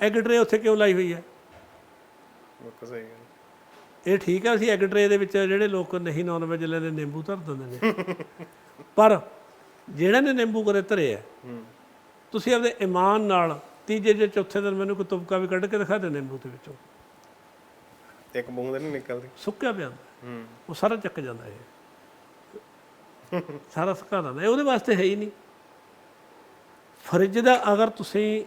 Egg ਟਰੇ ਉੱਥੇ ਕਿਉਂ ਲਾਈ ਹੋਈ ਹੈ? ਬਿਲਕੁਲ ਸਹੀ ਗੱਲ ਇਹ ਠੀਕ ਹੈ ਅਸੀਂ ਐਗ ਟਰੇ ਦੇ ਵਿੱਚ ਜਿਹੜੇ ਲੋਕ ਨਹੀਂ ਨਾਨ ਵੈਜ ਲੈਂਦੇ ਨਿੰਬੂ ਧਰ ਦਿੰਦੇ ਨੇ। ਪਰ ਜਿਹੜਾ ਨੇ ਨਿੰਬੂ ਕਦੇ ਧਰੇ ਆ ਹੂੰ। ਤੁਸੀਂ ਆਪਦੇ ਇਮਾਨ ਨਾਲ ਤੀਜੇ ਜੇ ਚੌਥੇ ਦਿਨ ਮੈਨੂੰ ਕੋਈ ਤੁਪਕਾ ਵੀ ਕੱਢ ਕੇ ਦਿਖਾ ਦੇ ਨਿੰਬੂ ਦੇ ਵਿੱਚੋਂ। ਇੱਕ ਬੂੰਦ ਨਹੀਂ ਨਿਕਲਦੀ। ਸੁੱਕਿਆ ਪਿਆ। ਹੂੰ। ਉਹ ਸਾਰਾ ਚੱਕ ਜਾਂਦਾ ਇਹ। ਸਾਰਾ ਸੁਕਾ ਇਹ ਉਹਦੇ ਵਾਸਤੇ ਹੈ ਹੀ ਨਹੀਂ। ਫਰਿੱਜ ਦਾ ਅਗਰ ਤੁਸੀਂ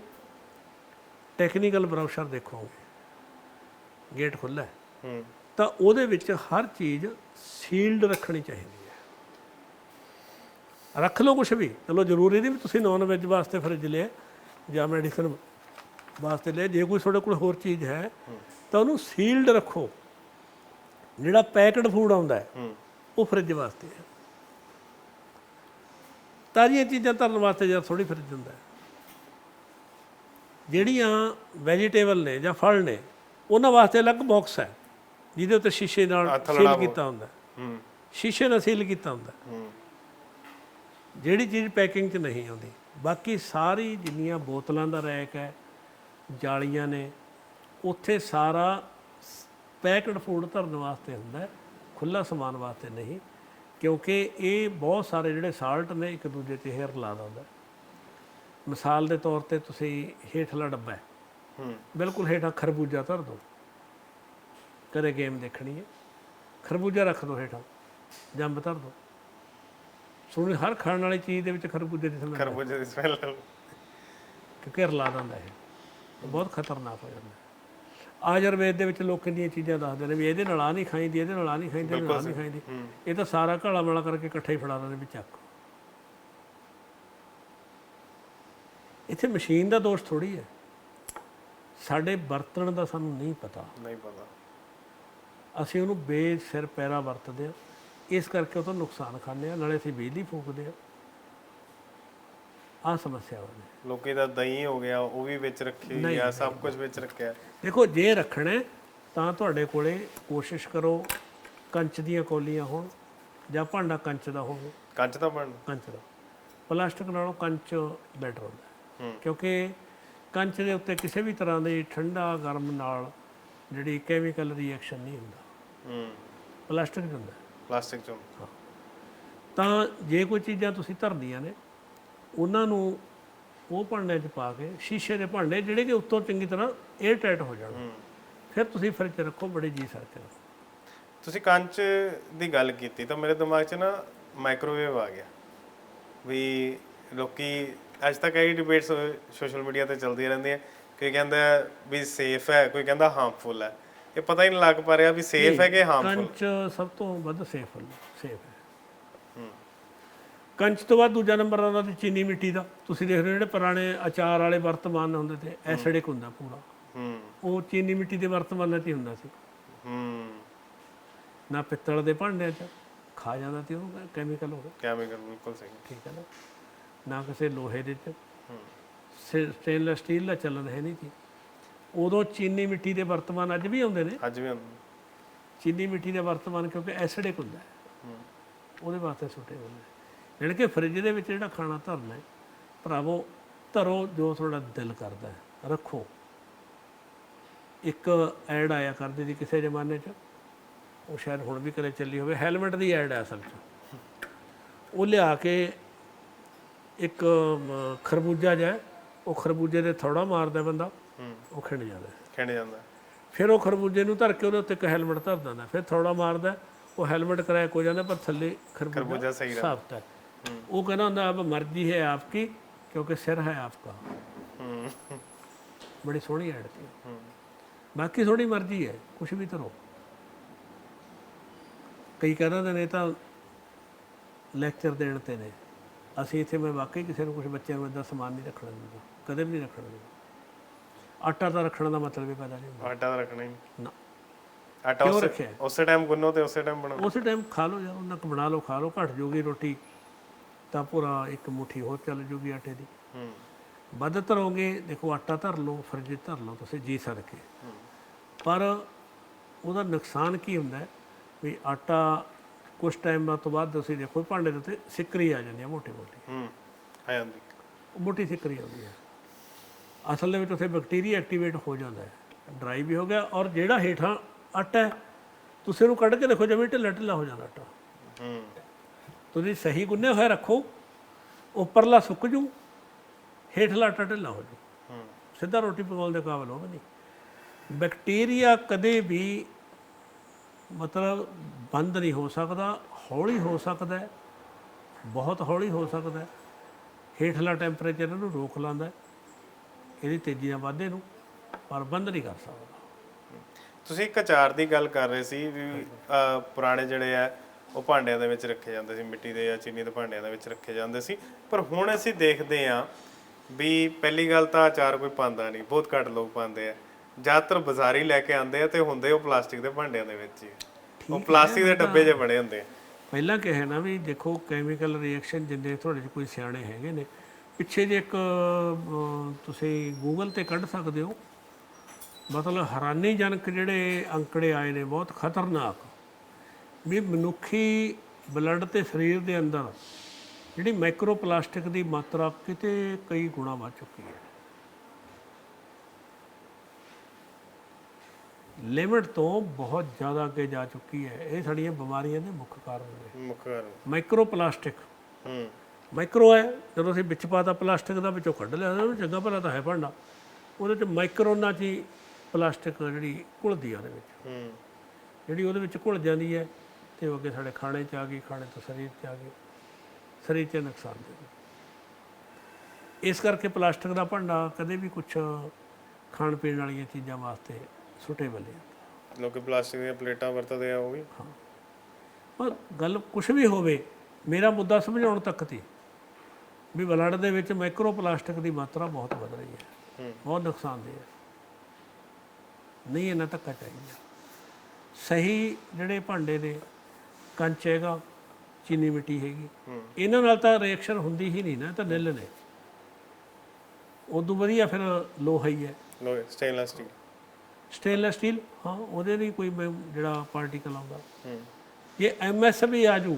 ਟੈਕਨੀਕਲ ਬਰਾਊਸ਼ਰ ਦੇਖੋਗੇ ਗੇਟ ਖੁੱਲ੍ਹਾ ਹੈ। ਹੂੰ। ਤਾਂ ਉਹਦੇ ਵਿੱਚ ਹਰ ਚੀਜ਼ ਸੀਲਡ ਰੱਖਣੀ ਚਾਹੀਦੀ ਹੈ। ਰੱਖ ਲਓ ਕੁਝ ਵੀ। ਚਲੋ ਜ਼ਰੂਰੀ ਨਹੀਂ ਵੀ ਤੁਸੀਂ ਨਾਨ ਵੈਜ ਵਾਸਤੇ ਫਰਿੱਜ ਲਿਆ ਜਾਂ ਮੈਡੀਸਨ ਵਾਸਤੇ ਲਿਆ। ਜੇ ਕੋਈ ਤੁਹਾਡੇ ਕੋਲ ਹੋਰ ਚੀਜ਼ ਹੈ ਤਾਂ ਉਹਨੂੰ ਸੀਲਡ ਰੱਖੋ। ਜਿਹੜਾ ਪੈਕਡ ਫੂਡ ਆਉਂਦਾ ਉਹ ਫਰਿੱਜ ਵਾਸਤੇ ਹੈ। ਤਾਜ਼ੀਆਂ ਚੀਜ਼ਾਂ ਧਰਨ ਵਾਸਤੇ ਜਾਂ ਥੋੜੀ ਫਰਿੱਜ ਹੁੰਦਾ ਹੈ। ਜਿਹੜੀਆਂ ਵੈਜੀਟੇਬਲ ਨੇ ਜਾਂ ਫਲ ਨੇ ਉਹਨਾਂ ਵਾਸਤੇ ਅਲੱਗ ਬਾਕਸ ਹੈ ਜਿਹਦੇ ਉੱਤੇ ਸ਼ੀਸ਼ੇ ਨਾਲ ਸੀਲ। ਕੀਤਾ ਹੁੰਦਾ ਹੈ। ਸ਼ੀਸ਼ੇ ਨਾਲ ਸੀਲ ਕੀਤਾ ਹੁੰਦਾ ਹੈ। ਜਿਹੜੀ ਚੀਜ਼ ਪੈਕਿੰਗ 'ਚ ਨਹੀਂ ਆਉਂਦੀ ਬਾਕੀ ਸਾਰੀ ਜਿੰਨੀਆਂ ਬੋਤਲਾਂ ਦਾ ਰੈਕ ਹੈ ਜਾਲੀਆਂ ਨੇ ਉੱਥੇ ਸਾਰਾ ਪੈਕਡ ਫੂਡ ਧਰਨ ਵਾਸਤੇ ਹੁੰਦਾ ਖੁੱਲਾ ਸਮਾਨ ਵਾਸਤੇ ਨਹੀਂ ਕਿਉਂਕਿ ਇਹ ਬਹੁਤ ਸਾਰੇ ਜਿਹੜੇ ਸਾਲਟ ਨੇ ਇੱਕ ਦੂਜੇ ਤੇ ਹੇਰ ਲਾ ਦਿੰਦਾ। ਮਿਸਾਲ ਦੇ ਤੌਰ ਤੇ ਤੁਸੀਂ ਹੇਠਲਾ ਡੱਬਾ ਹੈ। ਹੂੰ। ਬਿਲਕੁਲ ਹੇਠਾਂ ਖਰਬੂਜਾ ਧਰ ਦਿਓ। ਕਦੇ ਗੇਮ ਦੇਖਣੀ ਹੈ। ਖਰਬੂਜਾ ਰੱਖ ਦਿਓ ਹੇਠਾਂ। ਜੰਬ ਧਰ ਦਿਓ। ਸੁਣੀ ਹਰ ਖਾਣ ਵਾਲੀ ਚੀਜ਼ ਦੇ ਵਿੱਚ ਖਰਬੂਜੇ ਦੀ ਸਮੈਲ ਖਰਬੂਜੇ ਦੀ ਸਮੈਲ ਕਿਉਂਕਿ ਰਲਾ ਦਿੰਦਾ ਇਹ। ਇਹ ਬਹੁਤ ਖਤਰਨਾਕ ਹੋ ਜਾਂਦਾ ਹੈ। ਆਯੁਰਵੇਦ ਦੇ ਵਿੱਚ ਲੋਕ ਕਿੰਨੀਆਂ ਚੀਜ਼ਾਂ ਦੱਸਦੇ ਨੇ ਵੀ ਇਹਦੇ ਨਾਲ ਆ ਨਹੀਂ ਖਾਈਦੀ ਇਹਦੇ ਨਾਲ ਆ ਨਹੀਂ ਖਾਈਦੀ ਇਹਦੇ ਨਾਲ ਨਹੀਂ ਖਾਈਦੀ। ਇਹ ਤਾਂ ਸਾਰਾ ਘਾਲਾ ਮਾਲਾ ਕਰਕੇ ਇਕੱਠਾ ਹੀ ਫੜਾ ਦਿੰਦੇ ਵੀ ਚੱਕ। ਇੱਥੇ ਮਸ਼ੀਨ ਦਾ ਦੋਸ਼ ਥੋੜੀ ਹੈ। ਸਾਡੇ ਵਰਤਣ ਦਾ ਸਾਨੂੰ ਨਹੀਂ ਪਤਾ। ਨਹੀਂ ਪਤਾ। ਅਸੀਂ ਉਹਨੂੰ ਬੇਸਿਰ ਪੈਰਾ ਵਰਤਦੇ ਆ ਇਸ ਕਰਕੇ ਉਹ ਤੋਂ ਨੁਕਸਾਨ ਖਾਂਦੇ ਆ ਨਾਲੇ ਅਸੀਂ ਬਿਜਲੀ ਫੂਕਦੇ ਆ ਆ ਸਮੱਸਿਆ ਨੇ ਲੋਕੀ ਦਾ ਦਹੀਂ ਹੋ ਗਿਆ ਉਹ ਵੀ ਵਿੱਚ ਰੱਖੀ ਹੋਈ ਆ ਸਭ ਕੁਝ ਵਿੱਚ ਰੱਖਿਆ। ਦੇਖੋ ਜੇ ਰੱਖਣਾ ਹੈ, ਤਾਂ ਤੁਹਾਡੇ ਕੋਲੇ ਕੋਸ਼ਿਸ਼ ਕਰੋ ਕੰਚ ਦੀਆਂ ਕੌਲੀਆਂ ਹੋਣ ਜਾਂ ਭਾਂਡਾ ਕੰਚ ਦਾ ਹੋਵੇ। ਕੱਚ ਦਾ ਬਣ ਕੰਚ ਦਾ। ਪਲਾਸਟਿਕ ਨਾਲੋਂ ਕੰਚ ਬੈਟਰ ਹੁੰਦਾ। ਹੈ। ਹੂੰ ਕਿਉਂਕਿ ਕੰਚ ਦੇ ਉੱਤੇ ਕਿਸੇ ਵੀ ਤਰ੍ਹਾਂ ਦੀ ਠੰਡਾ ਗਰਮ ਨਾਲ ਜਿਹੜੀ ਕੈਮੀਕਲ ਰਿਐਕਸ਼ਨ ਨਹੀਂ ਹੁੰਦਾ। ਹੂੰ। ਪਲਾਸਟਿਕ 'ਚ ਹੁੰਦਾ। ਪਲਾਸਟਿਕ ਚੋਂ। ਤਾਂ ਜੇ ਕੋਈ ਚੀਜ਼ਾਂ ਤੁਸੀਂ ਧਰਦੀਆਂ ਨੇ ਉਹਨਾਂ ਨੂੰ ਉਹ ਭਾਂਡੇ 'ਚ ਪਾ ਕੇ ਸ਼ੀਸ਼ੇ ਦੇ ਭਾਂਡੇ ਜਿਹੜੇ ਕਿ ਉੱਤੋਂ ਚੰਗੀ ਤਰ੍ਹਾਂ 에ਅਰ ਟਾਈਟ ਹੋ ਜਾਣ ਫਿਰ ਤੁਸੀਂ ਫਰਿੱਜ 'ਚ ਰੱਖੋ ਬੜੇ ਜੀ ਸਕਦੇ ਹੋ ਤੁਸੀਂ ਕੰਚ ਦੀ ਗੱਲ ਕੀਤੀ ਤਾਂ ਮੇਰੇ ਦਿਮਾਗ 'ਚ ਨਾ ਮਾਈਕ੍ਰੋਵੇਵ ਆ ਗਿਆ। ਵੀ ਲੋਕੀ ਅੱਜ ਤੱਕ ਇਹ ਡਿਬੇਟਸ ਸੋਸ਼ਲ ਮੀਡੀਆ ਤੇ ਚੱਲਦੀਆਂ ਰਹਿੰਦੀਆਂ। ਕੋਈ ਕਹਿੰਦਾ ਵੀ ਸੇਫ ਹੈ ਕੋਈ ਕਹਿੰਦਾ ਹਾਰਮਫੁਲ ਹੈ। ਇਹ ਪਤਾ ਹੀ ਨਹੀਂ ਲੱਗ ਪਾ ਰਿਹਾ ਵੀ ਸੇਫ ਹੈ ਕਿ ਹਾਰਮਫੁਲ ਕੰਚ ਸਭ ਤੋਂ ਵੱਧ ਸੇਫ ਹੈ ਸੇਫ ਹੈ। ਕੰਚ ਤੋਂ ਬਾਅਦ ਦੂਜਾ ਨੰਬਰ ਆਉਂਦਾ ਤੇ ਚੀਨੀ ਮਿੱਟੀ ਦਾ। ਤੁਸੀਂ ਦੇਖ ਰਹੇ ਹੋ ਜਿਹੜੇ ਪੁਰਾਣੇ ਅਚਾਰ ਵਾਲੇ ਵਰਤਮਾਨ ਹੁੰਦੇ ਤੇ ਐਸਿਡਿਕ ਹੁੰਦਾ ਪੂਰਾ। ਹੂੰ। ਉਹ ਚੀਨੀ ਮਿੱਟੀ ਦੇ ਵਰਤਮਾਨਾਂ 'ਚ ਹੀ ਹੁੰਦਾ ਸੀ। ਹੂੰ। ਨਾ ਪਿੱਤਲ ਦੇ ਭਾਂਡਿਆਂ 'ਚ ਖਾ ਜਾਂਦਾ ਤੇ ਉਹ ਕੈਮੀਕਲ ਹੋ ਕੈਮੀਕਲ ਬਿਲਕੁਲ ਸਹੀ। ਠੀਕ ਹੈ ਨਾ? ਨਾ ਕਿਸੇ ਲੋਹੇ ਦੇ 'ਚ ਸਟੇਨਲੈਸ ਸਟੀਲ ਦਾ ਚੱਲਣ ਹੈ ਨਹੀਂ ਸੀ ਉਦੋਂ ਚੀਨੀ ਮਿੱਟੀ ਦੇ ਵਰਤਮਾਨ ਅੱਜ ਵੀ ਆਉਂਦੇ ਨੇ। ਅੱਜ ਵੀ ਚੀਨੀ ਮਿੱਟੀ ਦੇ ਵਰਤਮਾਨ ਕਿਉਂਕਿ ਐਸਿਡਿਕ ਹੁੰਦਾ ਹੈ। ਉਹਦੇ ਵਾਸਤੇ ਸੁੱਟੇ ਹੁੰਦੇ ਨੇ। ਜਾਣੀ ਕਿ ਫਰਿੱਜ ਦੇ ਵਿੱਚ ਜਿਹੜਾ ਖਾਣਾ ਧਰਨਾ ਹੈ ਭਰਾਵੋ ਧਰੋ ਜੋ ਤੁਹਾਡਾ ਦਿਲ ਕਰਦਾ ਹੈ ਰੱਖੋ। ਇੱਕ ਐਡ ਆਇਆ ਕਰਦੀ ਸੀ ਕਿਸੇ ਜ਼ਮਾਨੇ 'ਚ। ਉਹ ਸ਼ਾਇਦ ਹੁਣ ਵੀ ਕਰੇ ਚੱਲੀ ਹੋਵੇ। ਹੈਲਮਟ ਦੀ ਐਡ ਹੈ ਅਸਲ 'ਚ। ਉਹ ਲਿਆ ਕੇ ਇੱਕ ਖਰਬੂਜਾ ਜਿਹਾ ਉਹ ਖਰਬੂਜੇ ਦੇ ਥੋੜਾ ਮਾਰਦਾ ਬੰਦਾ ਉਹ ਖਿੰਡ ਜਾਂਦਾ। ਖਿੰਡ ਜਾਂਦਾ। ਫਿਰ ਉਹ ਖਰਬੂਜੇ ਨੂੰ ਧਰ ਕੇ ਉਹਦੇ ਉੱਤੇ ਇੱਕ ਹੈਲਮਟ ਧਰ ਦਿੰਦਾ ਫਿਰ ਥੋੜਾ ਮਾਰਦਾ ਉਹ ਹੈਲਮਟ ਕਰੈਕ ਹੋ ਜਾਂਦਾ ਪਰ ਥੱਲੇ ਖਰਬੂਜਾ ਸਹੀ ਰਹਿੰਦਾ। ਸਾਫ਼ ਹੈ। ਉਹ ਕਹਿੰਦਾ ਹੁੰਦਾ ਅਬ ਮਰਜ਼ੀ ਹੈ ਆਪਕੀ ਕਿਉਂਕਿ ਸਿਰ ਹੈ ਆਪਕਾ। ਬੜੀ ਸੋਹਣੀ ਐਡ ਸੀ। ਬਾਕੀ ਥੋੜੀ ਮਰਜ਼ੀ ਹੈ ਕੁਝ ਵੀ ਧਰੋ। ਕਈ ਕਹਿੰਦੇ ਨੇ ਤਾਂ ਲੈਕਚਰ ਦੇਣ ਤੇ ਨੇ। ਅਸੀਂ ਇੱਥੇ ਮੈਂ ਵਾਕਈ ਕਿਸੇ ਨੂੰ ਕੁਝ ਬੱਚਿਆਂ ਨੂੰ ਇਦਾਂ ਸਮਾਨ ਨਹੀਂ ਰੱਖਣ ਦਿੰਦਾ ਕਦੇ ਵੀ ਨਹੀਂ ਰੱਖਣ ਦਿੰਦਾ। ਆਟਾ ਤਾਂ ਰੱਖਣ ਦਾ ਮਤਲਬ ਹੀ ਪੈਦਾ ਨਹੀਂ ਹੁੰਦਾ। ਆਟਾ ਤਾਂ ਰੱਖਣਾ ਹੀ ਨਹੀਂ। ਨਾ। ਆਟਾ ਕਿਉਂ ਉਸੇ ਰੱਖਿਆ? ਉਸੇ ਟਾਈਮ ਗੁੰਨੋ ਤੇ ਉਸੇ ਟਾਈਮ ਬਣਾਓ। ਉਸੇ ਟਾਈਮ ਖਾ ਲਓ ਯਾਰ ਉਹਨਾਂ ਕੁ ਬਣਾ ਲਓ ਖਾ ਲਓ ਘਟ ਜੂਗੀ ਰੋਟੀ ਤਾਂ ਪੂਰਾ ਇੱਕ ਮੁਠੀ ਹੋਰ ਚੱਲ ਜੂਗੀ ਆਟੇ ਦੀ। ਹੂੰ। ਵੱਧ ਧਰੋਗੇ ਦੇਖੋ ਆਟਾ ਧਰ ਲਓ ਫਰਿੱਜ ਧਰ ਲਓ ਤੁਸੀਂ ਜੀ ਸਦਕੇ। ਪਰ ਉਹਦਾ ਨੁਕਸਾਨ ਕੀ ਹੁੰਦਾ ਹੈ? ਵੀ ਆਟਾ ਕੁਝ ਟਾਈਮ ਤੋਂ ਬਾਅਦ ਤੁਸੀਂ ਦੇਖੋ ਭਾਂਡੇ ਦੇ ਉੱਤੇ ਸਿੱਕਰੀ ਆ ਜਾਂਦੀ ਹੈ ਮੋਟੀ ਮੋਟੀ। ਹੂੰ ਆ ਜਾਂਦੀ। ਉਹ ਮੋਟੀ ਸਿੱਕਰੀ ਆਉਂਦੀ ਹੈ ਅਸਲ ਦੇ ਵਿੱਚ ਉੱਥੇ ਬੈਕਟੀਰੀਆ ਐਕਟੀਵੇਟ ਹੋ ਜਾਂਦਾ ਹੈ। ਡਰਾਈ ਵੀ ਹੋ ਗਿਆ ਔਰ ਜਿਹੜਾ ਹੇਠਾਂ ਆਟਾ ਹੈ ਤੁਸੀਂ ਉਹਨੂੰ ਕੱਢ ਕੇ ਦੇਖੋ ਜਿਵੇਂ ਢਿੱਲਾ ਢਿੱਲਾ ਹੋ ਜਾਂਦਾ ਆਟਾ ਹੂੰ। ਤੁਸੀਂ ਸਹੀ ਗੁੰਨਿਆ ਹੋਇਆ ਰੱਖੋ ਉੱਪਰਲਾ ਸੁੱਕ ਜੂ ਹੇਠਲਾ ਆਟਾ ਢਿੱਲਾ ਹੋ ਜੂ। ਹੂੰ। ਸਿੱਧਾ ਰੋਟੀ ਪਕਾਉਣ ਦੇ ਕਾਬਲ ਹੋਵੇ ਨਹੀਂ। ਬੈਕਟੀਰੀਆ ਕਦੇ ਵੀ ਮਤਲਬ ਬੰਦ ਨਹੀਂ ਹੋ ਸਕਦਾ, ਹੌਲੀ ਹੋ ਸਕਦਾ ਬਹੁਤ ਹੌਲੀ ਹੋ ਸਕਦਾ ਹੇਠਲਾ ਟੈਂਪਰੇਚਰ ਇਹਨੂੰ ਰੋਕ ਲਾਂਦਾ ਇਹਦੀ ਤੇਜ਼ੀ ਨਾਲ ਵਾਧੇ ਨੂੰ, ਪਰ ਬੰਦ ਨਹੀਂ ਕਰ ਸਕਦਾ। ਤੁਸੀਂ ਇੱਕ ਅਚਾਰ ਦੀ ਗੱਲ ਕਰ ਰਹੇ ਸੀ ਵੀ ਪੁਰਾਣੇ ਜਿਹੜੇ ਆ, ਉਹ ਭਾਂਡਿਆਂ ਦੇ ਵਿੱਚ ਰੱਖੇ ਜਾਂਦੇ ਸੀ, ਮਿੱਟੀ ਦੇ ਜਾਂ ਚੀਨੀ ਦੇ ਭਾਂਡਿਆਂ ਦੇ ਵਿੱਚ ਰੱਖੇ ਜਾਂਦੇ ਸੀ। ਪਰ ਹੁਣ ਅਸੀਂ ਦੇਖਦੇ ਆ ਵੀ ਪਹਿਲੀ ਗੱਲ ਤਾਂ ਅਚਾਰ ਕੋਈ ਪਾਉਂਦਾ ਨਹੀਂ, ਬਹੁਤ ਘੱਟ ਲੋਕ ਪਾਉਂਦੇ ਆ। ਜ਼ਿਆਦਾਤਰ ਬਾਜ਼ਾਰੀ ਲੈ ਕੇ ਆਉਂਦੇ ਆ ਤੇ ਹੁੰਦੇ ਉਹ ਪਲਾਸਟਿਕ ਦੇ ਭਾਂਡਿਆਂ ਦੇ ਵਿੱਚ ਹੀ। ਉਹ ਪਲਾਸਟਿਕ ਦੇ ਡੱਬੇ 'ਚ ਬਣੇ ਹੁੰਦੇ ਆ। ਪਹਿਲਾਂ ਕਿਹਾ ਨਾ ਵੀ ਦੇਖੋ ਕੈਮੀਕਲ ਰਿਐਕਸ਼ਨ ਜਿੰਨੇ ਤੁਹਾਡੇ 'ਚ ਕੋਈ ਸਿਆਣੇ ਹੈਗੇ ਨੇ ਪਿੱਛੇ ਜੇ ਇੱਕ ਤੁਸੀਂ ਗੂਗਲ ਤੇ ਕੱਢ ਸਕਦੇ ਹੋ। ਮਤਲਬ ਹੈਰਾਨੀਜਨਕ ਜਿਹੜੇ ਅੰਕੜੇ ਆਏ ਨੇ ਬਹੁਤ ਖਤਰਨਾਕ। ਵੀ ਮਨੁੱਖੀ ਬਲੱਡ ਤੇ ਸਰੀਰ ਦੇ ਅੰਦਰ ਜਿਹੜੀ ਮਾਈਕਰੋ ਪਲਾਸਟਿਕ ਦੀ ਮਾਤਰਾ ਕਿਤੇ ਕਈ ਗੁਣਾ ਵੱਧ ਚੁੱਕੀ ਹੈ। ਲਿਮਿਟ ਤੋਂ ਬਹੁਤ ਜ਼ਿਆਦਾ ਅੱਗੇ ਜਾ ਚੁੱਕੀ ਹੈ। ਇਹ ਸਾਡੀਆਂ ਬਿਮਾਰੀਆਂ ਦੇ ਮੁੱਖ ਕਾਰਨ ਨੇ। ਮੁੱਖ ਕਾਰਨ। ਮਾਈਕਰੋ ਪਲਾਸਟਿਕ ਹੂੰ। ਮਾਈਕਰੋ ਹੈ ਜਦੋਂ ਅਸੀਂ ਵਿੱਚ ਪਾਤਾ ਪਲਾਸਟਿਕ ਦਾ ਵਿੱਚੋਂ ਕੱਢ ਲਿਆ ਉਹਨੂੰ ਚੰਗਾ ਭਲਾ ਤਾਂ ਹੈ ਭਾਂਡਾ। ਉਹਦੇ ਚ ਮਾਈਕਰੋਨਾਂ ਚ ਹੀ ਪਲਾਸਟਿਕ ਜਿਹੜੀ ਘੁਲਦੀ ਆ ਉਹਦੇ ਵਿੱਚ। ਹੂੰ। ਜਿਹੜੀ ਉਹਦੇ ਵਿੱਚ ਘੁਲ ਜਾਂਦੀ ਹੈ ਤੇ ਉਹ ਅੱਗੇ ਸਾਡੇ ਖਾਣੇ 'ਚ ਆ ਗਈ ਖਾਣੇ ਤੋਂ ਸਰੀਰ 'ਚ ਆ ਗਈ। ਸਰੀਰ 'ਚ ਨੁਕਸਾਨ ਦੇ ਇਸ ਕਰਕੇ ਪਲਾਸਟਿਕ ਦਾ ਭਾਂਡਾ ਕਦੇ ਵੀ ਕੁਝ ਖਾਣ ਪੀਣ ਵਾਲੀਆਂ ਚੀਜ਼ਾਂ ਵਾਸਤੇ ਸੁਟੇਬਲ ਹੈ ਲੋਕੀ ਪਲਾਸਟਿਕ ਦੀਆਂ ਪਲੇਟਾਂ ਵਰਤਦੇ ਆ ਉਹ ਵੀ। ਪਰ ਗੱਲ ਕੁਝ ਵੀ ਹੋਵੇ ਮੇਰਾ ਮੁੱਦਾ ਸਮਝਾਉਣ ਤੱਕ ਤੀ ਵੀ ਬਲੱਡ ਦੇ ਵਿੱਚ ਮਾਈਕਰੋ ਪਲਾਸਟਿਕ ਦੀ ਮਾਤਰਾ ਬਹੁਤ ਵਧ ਰਹੀ ਹੈ। ਬਹੁਤ ਨੁਕਸਾਨਦੇਹ ਹੈ। ਨਹੀਂ ਇਹਨਾਂ ਧੱਕਾ ਚਾਹੀਦਾ ਸਹੀ ਜਿਹੜੇ ਭਾਂਡੇ ਨੇ ਕੰਚ ਹੈਗਾ ਚੀਨੀ ਮਿੱਟੀ ਹੈਗੀ। ਇਹਨਾਂ ਨਾਲ ਤਾਂ ਰਿਐਕਸ਼ਨ ਹੁੰਦੀ ਹੀ ਨਹੀਂ ਨਾ ਤਾਂ ਨਿਲ ਨੇ। ਉਦੋਂ ਵਧੀਆ ਫਿਰ ਲੋਹਾ ਹੀ ਹੈ। ਲੋਹੇ ਸਟੇਨਲੈਸ ਸਟੀਲ ਸਟੇਨਲੈਸ ਸਟੀਲ ਹਾਂ ਉਹਦੇ ਨਹੀਂ ਕੋਈ ਮੈਂ- ਜਿਹੜਾ ਪਾਰਟੀਕਲ ਆਉਂਦਾ। ਹੂੰ। ਜੇ ਐਮਐਸ ਵੀ ਆ ਜੂ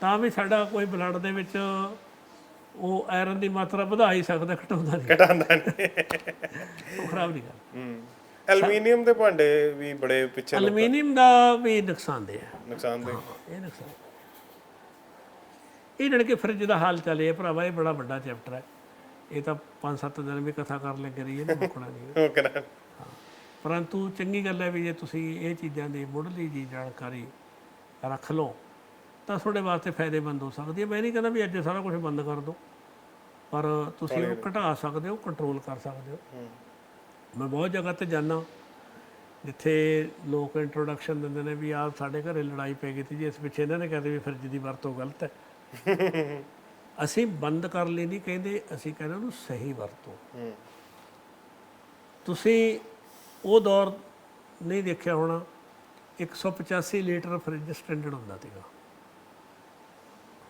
ਤਾਂ ਵੀ ਸਾਡਾ ਕੋਈ ਬਲੱਡ ਦੇ ਵਿੱਚ ਉਹ ਆਇਰਨ ਦੀ ਮਾਤਰਾ ਵਧਾ ਹੀ ਸਕਦਾ ਘਟਾਉਂਦਾ ਨਹੀਂ। ਘਟਾਉਂਦਾ ਨਹੀਂ। ਉਹ ਖਰਾਬ ਨਹੀਂ ਕਰਦਾ। ਹੂੰ। ਐਲੂਮੀਨੀਅਮ ਦੇ ਭਾਂਡੇ ਵੀ ਬੜੇ ਪਿੱਛੇ ਐਲੂਮੀਨੀਅਮ ਦਾ ਵੀ ਨੁਕਸਾਨਦੇਹ ਹੈ ਨੁਕਸਾਨਦੇ ਇਹ ਨੁਕਸਾਨ। ਇਹ ਜਿਹੜੇ ਕਿ ਫਰਿੱਜ ਦਾ ਹਾਲ ਚੱਲੇ ਭਰਾਵਾ ਇਹ ਬੜਾ ਵੱਡਾ ਚੈਪਟਰ ਹੈ ਇਹ ਤਾਂ 5-7 ਦਿਨ ਵੀ ਕਥਾ ਕਰ ਲੱਗ ਰਹੀ ਹੈ ਨਾ ਮੁੱਕਣਾ ਨਹੀਂ। ਉਹ ਕਰਾਂ ਪਰੰਤੂ ਚੰਗੀ ਗੱਲ ਹੈ ਵੀ ਜੇ ਤੁਸੀਂ ਇਹ ਚੀਜ਼ਾਂ ਦੀ ਮੁੱਢਲੀ ਜੀ ਜਾਣਕਾਰੀ ਰੱਖ ਲਓ ਤਾਂ ਤੁਹਾਡੇ ਵਾਸਤੇ ਫਾਇਦੇਮੰਦ ਹੋ ਸਕਦੀ ਹੈ। ਮੈਂ ਨਹੀਂ ਕਹਿੰਦਾ ਵੀ ਅੱਜ ਸਾਰਾ ਕੁਝ ਬੰਦ ਕਰ ਦਿਓ ਪਰ ਤੁਸੀਂ ਉਹਨੂੰ ਘਟਾ ਸਕਦੇ ਹੋ ਕੰਟਰੋਲ ਕਰ ਸਕਦੇ ਹੋ। ਮੈਂ ਬਹੁਤ ਜਗ੍ਹਾ ਤੇ ਜਾਣਾ ਜਿੱਥੇ ਲੋਕ ਇੰਟਰੋਡਕਸ਼ਨ ਦਿੰਦੇ ਨੇ ਵੀ ਆਹ ਸਾਡੇ ਘਰੇ ਲੜਾਈ ਪੈ ਗਈ ਸੀ ਜੀ ਇਸ ਪਿੱਛੇ ਇਹਨਾਂ ਨੇ ਕਹਿੰਦੇ ਵੀ ਫਰਿੱਜ ਦੀ ਵਰਤੋਂ ਗਲਤ ਹੈ। ਅਸੀਂ ਬੰਦ ਕਰ ਲਈ ਨਹੀਂ ਕਹਿੰਦੇ ਅਸੀਂ ਕਹਿੰਦੇ ਉਹਨੂੰ ਸਹੀ ਵਰਤੋ। ਤੁਸੀਂ ਉਹ ਦੌਰ ਨਹੀਂ ਦੇਖਿਆ ਹੋਣਾ 185 ਲੀਟਰ ਫਰਿੱਜ ਸਟੈਂਡਰਡ ਹੁੰਦਾ ਸੀਗਾ।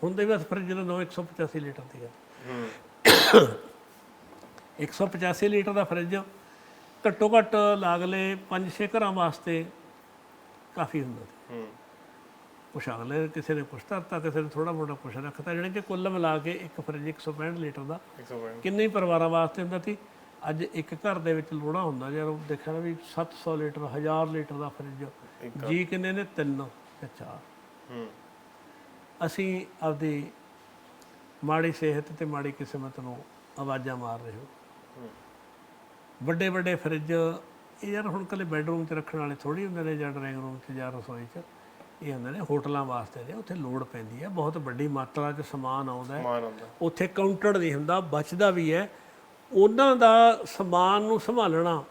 ਹੁਣ ਦੇ ਵੀ ਫਰਿੱਜ ਦਾ ਨਾਮ 185 ਲੀਟਰ ਸੀਗਾ। ਹੂੰ 185 ਲੀਟਰ ਦਾ ਫਰਿੱਜ ਘੱਟੋ ਘੱਟ ਲਾਗਲੇ 5-6 ਘਰਾਂ ਵਾਸਤੇ ਕਾਫੀ ਹੁੰਦਾ ਸੀ। ਹੂੰ। ਕੁਛ ਅਗਲੇ ਕਿਸੇ ਨੇ ਕੁਛ ਧਰਤਾ ਕਿਸੇ ਨੇ ਥੋੜਾ ਮੋਟਾ ਕੁਛ ਰੱਖਤਾ ਜਿਹੜੇ ਕਿ ਕੁੱਲ ਮਿਲਾ ਕੇ ਇੱਕ ਫਰਿੱਜ 165 ਲੀਟਰ ਦਾ 120 ਕਿੰਨੇ ਪਰਿਵਾਰਾਂ ਵਾਸਤੇ ਹੁੰਦਾ ਸੀ? ਅੱਜ ਇੱਕ ਘਰ ਦੇ ਵਿੱਚ ਲੋੜਾ ਹੁੰਦਾ ਜੇ ਉਹ ਦੇਖਿਆ ਨਾ ਵੀ 700 ਲੀਟਰ 1000 ਲੀਟਰ ਦਾ ਫਰਿੱਜ ਜੀ ਕਿੰਨੇ ਨੇ ਤਿੰਨ ਤੇ ਚਾਰ। ਹੂੰ। ਅਸੀਂ ਆਪਦੀ ਮਾੜੀ ਸਿਹਤ ਤੇ ਮਾੜੀ ਕਿਸਮਤ ਨੂੰ ਆਵਾਜ਼ਾਂ ਮਾਰ ਰਹੇ ਹੋ। ਵੱਡੇ ਵੱਡੇ ਫਰਿੱਜ ਇਹ ਯਾਰ ਹੁਣ ਕੱਲੇ ਬੈੱਡਰੂਮ 'ਚ ਰੱਖਣ ਵਾਲੇ ਥੋੜੀ ਹੁੰਦੇ ਨੇ ਜਾਂ ਡਰਾਇੰਗ ਰੂਮ 'ਚ ਜਾਂ ਰਸੋਈ 'ਚ। ਇਹ ਹੁੰਦੇ ਨੇ ਹੋਟਲਾਂ ਵਾਸਤੇ ਨੇ ਉੱਥੇ ਲੋੜ ਪੈਂਦੀ ਹੈ। ਬਹੁਤ ਵੱਡੀ ਮਾਤਰਾ 'ਚ ਸਮਾਨ ਆਉਂਦਾ ਹੈ। ਉੱਥੇ ਕਾਊਂਟਰ ਨਹੀਂ ਹੁੰਦਾ ਬਚਦਾ ਵੀ ਹੈ। ਉਹਨਾਂ ਦਾ ਸਮਾਨ ਨੂੰ ਸੰਭਾਲਣਾ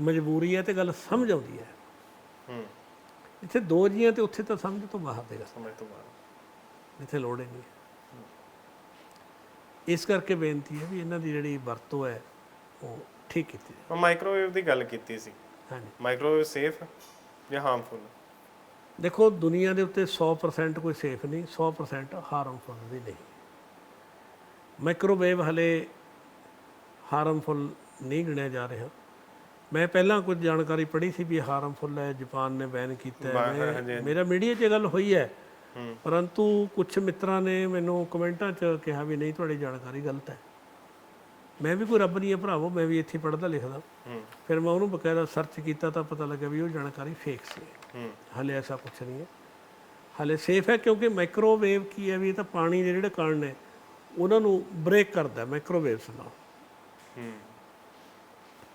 ਮਜਬੂਰੀ ਹੈ ਤੇ ਗੱਲ ਸਮਝ ਆਉਂਦੀ ਹੈ। ਹੂੰ। ਇੱਥੇ ਦੋ ਜੀਆਂ ਤੇ ਉੱਥੇ ਤਾਂ ਸਮਝ ਤੋਂ ਬਾਹਰ ਦੇ ਸਮਝ ਤੋਂ ਬਾਅਦ ਇੱਥੇ ਲੋੜ ਹੀ ਨਹੀਂ। ਇਸ ਕਰਕੇ ਬੇਨਤੀ ਹੈ ਵੀ ਇਹਨਾਂ ਦੀ ਜਿਹੜੀ ਵਰਤੋਂ ਹੈ ਉਹ ਠੀਕ ਕੀਤੀ ਜਾਵੇ। ਮਾਈਕ੍ਰੋਵੇਵ ਦੀ ਗੱਲ ਕੀਤੀ ਸੀ। ਹਾਂਜੀ। ਮਾਈਕ੍ਰੋਵੇਵ ਸੇਫ ਜਾਂ ਹਾਰਮਫੁਲ ਦੇਖੋ ਦੁਨੀਆ ਦੇ ਉੱਤੇ 100% ਕੋਈ ਸੇਫ ਨਹੀਂ 100% ਹਾਰਮਫੁਲ ਵੀ ਨਹੀਂ। ਮਾਈਕ੍ਰੋਵੇਵ ਹਲੇ ਹਾਰਮਫੁਲ ਨਹੀਂ ਗਿਣਿਆ ਜਾ ਰਿਹਾ। ਮੈਂ ਪਹਿਲਾਂ ਕੁਝ ਜਾਣਕਾਰੀ ਪੜ੍ਹੀ ਸੀ ਵੀ ਹਾਰਮਫੁਲ ਹੈ ਜਾਪਾਨ ਨੇ ਬੈਨ ਕੀਤਾ ਹੈ। ਮੇਰਾ ਮੀਡੀਆ 'ਚ ਇਹ ਗੱਲ ਹੋਈ ਹੈ। ਪਰੰਤੂ ਕੁਝ ਮਿੱਤਰਾਂ ਨੇ ਮੈਨੂੰ ਕਮੈਂਟਾਂ 'ਚ ਕਿਹਾ ਵੀ ਨਹੀਂ ਤੁਹਾਡੀ ਜਾਣਕਾਰੀ ਗਲਤ ਹੈ। ਮੈਂ ਵੀ ਕੋਈ ਰੱਬ ਨਹੀਂ ਹੈ ਭਰਾਵੋ ਮੈਂ ਵੀ ਇੱਥੇ ਪੜ੍ਹਦਾ ਲਿਖਦਾ। ਫਿਰ ਮੈਂ ਉਹਨੂੰ ਬਕਾਇਦਾ ਸਰਚ ਕੀਤਾ ਤਾਂ ਪਤਾ ਲੱਗਾ ਵੀ ਉਹ ਜਾਣਕਾਰੀ ਫੇਕ ਸੀ। ਹਲੇ ਐਸਾ ਕੁਝ ਨਹੀਂ ਹੈ। ਹਲੇ ਸੇਫ ਹੈ ਕਿਉਂਕਿ ਮਾਈਕ੍ਰੋਵੇਵ ਕੀ ਹੈ ਵੀ ਇਹ ਤਾਂ ਪਾਣੀ ਦੇ ਜਿਹੜੇ ਕਣ ਨੇ ਉਹਨਾਂ ਨੂੰ ਬ੍ਰੇਕ ਕਰਦਾ ਮਾਈਕ੍ਰੋਵੇਵਸ ਨਾਲ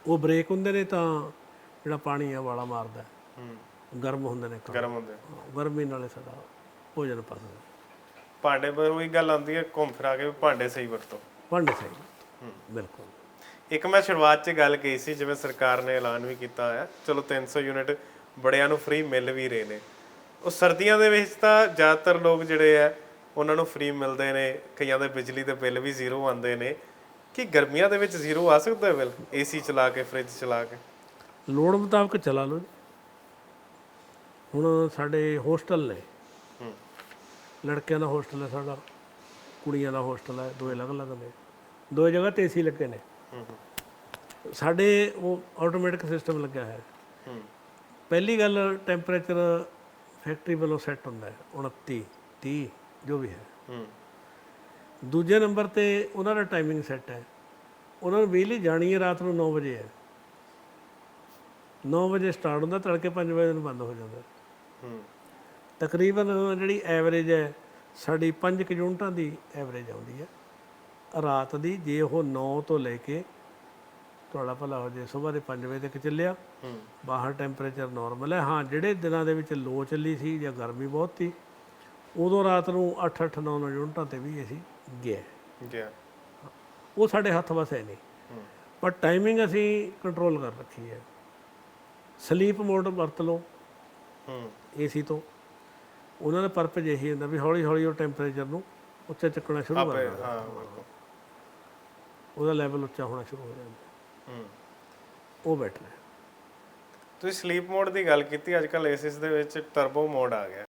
ਉਹ ਬ੍ਰੇਕ ਹੁੰਦੇ ਨੇ ਤਾਂ ਜਿਹੜਾ ਪਾਣੀ ਆ ਵਾਲਾ ਮਾਰਦਾ। ਹੂੰ। ਗਰਮ ਹੁੰਦੇ ਨੇ ਗਰਮ ਹੁੰਦੇ। ਗਰਮੀ ਨਾਲੇ ਸਾਡਾ ਭੋਜਨ ਪਚਦਾ ਭਾਂਡੇ ਪਰ ਉਹੀ ਗੱਲ ਆਉਂਦੀ ਹੈ ਘੁੰਮ ਫਿਰਾ ਕੇ ਭਾਂਡੇ ਸਹੀ ਵਰਤੋ। ਭਾਂਡੇ ਸਹੀ। ਬਿਲਕੁਲ। ਇੱਕ ਮੈਂ ਸ਼ੁਰੂਆਤ 'ਚ ਗੱਲ ਕਹੀ ਸੀ ਜਿਵੇਂ ਸਰਕਾਰ ਨੇ ਐਲਾਨ ਵੀ ਕੀਤਾ ਹੋਇਆ ਚਲੋ 300 ਯੂਨਿਟ ਬੜਿਆਂ ਨੂੰ ਫ੍ਰੀ ਮਿਲ ਵੀ ਰਹੇ ਨੇ। ਉਹ ਸਰਦੀਆਂ ਦੇ ਵਿੱਚ ਤਾਂ ਜ਼ਿਆਦਾਤਰ ਲੋਕ ਜਿਹੜੇ ਆ ਉਹਨਾਂ ਨੂੰ ਫ੍ਰੀ ਮਿਲਦੇ ਨੇ ਕਈਆਂ ਦੇ ਬਿਜਲੀ ਦੇ ਬਿੱਲ ਵੀ ਜ਼ੀਰੋ ਆਉਂਦੇ ਨੇ। ਕਿ ਗਰਮੀਆਂ ਦੇ ਵਿੱਚ ਜ਼ੀਰੋ ਆ ਸਕਦਾ ਹੈ ਬਿੱਲ? ਏਸੀ ਚਲਾ ਕੇ ਫ੍ਰਿਜ ਚਲਾ ਕੇ। ਲੋੜ ਮੁਤਾਬਕ ਚਲਾ ਲਓ ਜੀ। ਹੁਣ ਸਾਡੇ ਹੋਸਟਲ ਨੇ। ਹੂੰ। ਲੜਕਿਆਂ ਦਾ ਹੋਸਟਲ ਹੈ ਸਾਡਾ। ਕੁੜੀਆਂ ਦਾ ਹੋਸਟਲ ਹੈ। ਦੋ ਅਲੱਗ-ਅਲੱਗ ਨੇ। ਦੋ ਜਗ੍ਹਾ ਤੇ ਏਸੀ ਲੱਗੇ ਨੇ। ਹੂੰ ਹੂੰ, ਸਾਡੇ ਉਹ ਆਟੋਮੈਟਿਕ ਸਿਸਟਮ ਲੱਗਿਆ ਹੈ ਹੂੰ। ਪਹਿਲੀ ਗੱਲ ਟੈਂਪਰੇਚਰ ਫੈਕਟਰੀ ਵੱਲੋਂ ਸੈੱਟ ਹੁੰਦਾ ਹੈ। 29 30 ਜੋ ਵੀ ਹੈ। ਹੂੰ। ਦੂਜੇ ਨੰਬਰ ਤੇ ਉਹਨਾਂ ਦਾ ਟਾਈਮਿੰਗ ਸੈੱਟ ਹੈ। ਉਹਨਾਂ ਨੂੰ ਬਿਜਲੀ ਜਾਣੀ ਹੈ ਰਾਤ ਨੂੰ 9 ਵਜੇ ਹੈ। 9 ਵਜੇ ਸਟਾਰਟ ਹੁੰਦਾ ਤੜਕੇ 5 ਵਜੇ ਨੂੰ ਬੰਦ ਹੋ ਜਾਂਦਾ। ਹੂੰ। ਤਕਰੀਬਨ ਜਿਹੜੀ ਐਵਰੇਜ ਹੈ ਸਾਡੀ 5 ਕੁ ਯੂਨਿਟਾਂ ਦੀ ਐਵਰੇਜ ਆਉਂਦੀ ਹੈ। ਰਾਤ ਦੀ ਜੇ ਉਹ 9 ਤੋਂ ਲੈ ਕੇ ਤੁਹਾਡਾ ਭਲਾ ਹੋ ਜੇ ਸਵੇਰ ਦੇ 5 ਵਜੇ ਤੱਕ ਚੱਲਿਆ ਹੂੰ। ਬਾਹਰ ਟੈਂਪਰੇਚਰ ਨਾਰਮਲ ਹੈ। ਹਾਂ ਜਿਹੜੇ ਦਿਨਾਂ ਦੇ ਵਿੱਚ ਲੋ ਚੱਲੀ ਸੀ ਜਾਂ ਗਰਮੀ ਬਹੁਤ ਸੀ ਉਦੋਂ ਰਾਤ ਨੂੰ 8 8 9 9 ਯੂਨਿਟਾਂ ਤੇ ਵੀ ਅਸੀਂ ਗਏ ਗਿਆ। ਉਹ ਸਾਡੇ ਹੱਥ ਵਸ ਹੈ ਨਹੀਂ। ਪਰ ਟਾਈਮਿੰਗ ਅਸੀਂ ਕੰਟਰੋਲ ਕਰ ਰੱਖੀ ਹੈ। ਸਲੀਪ ਮੋਡ ਵਰਤ ਲਓ। ਹੂੰ। ਏਸੀ ਤੋਂ। ਉਹਨਾਂ ਦਾ ਪਰਪਸ ਇਹੀ ਹੁੰਦਾ ਵੀ ਹੌਲੀ ਹੌਲੀ ਉਹ ਟੈਂਪਰੇਚਰ ਨੂੰ ਉੱਚਾ ਚੱਕਣਾ ਸ਼ੁਰੂ ਕਰ ਦਿੰਦਾ। ਹਾਂ ਉਹਦਾ ਲੈਵਲ ਉੱਚਾ ਹੋਣਾ ਸ਼ੁਰੂ ਹੋ ਜਾਂਦਾ। ਹੂੰ। ਉਹ ਹੈ ਤੁਸੀਂ ਸਲੀਪ ਮੋਡ ਦੀ ਗੱਲ ਕੀਤੀ ਅੱਜ ਕੱਲ ਏਸਿਸ ਦੇ ਵਿੱਚ ਟਰਬੋ ਮੋਡ ਆ ਗਿਆ।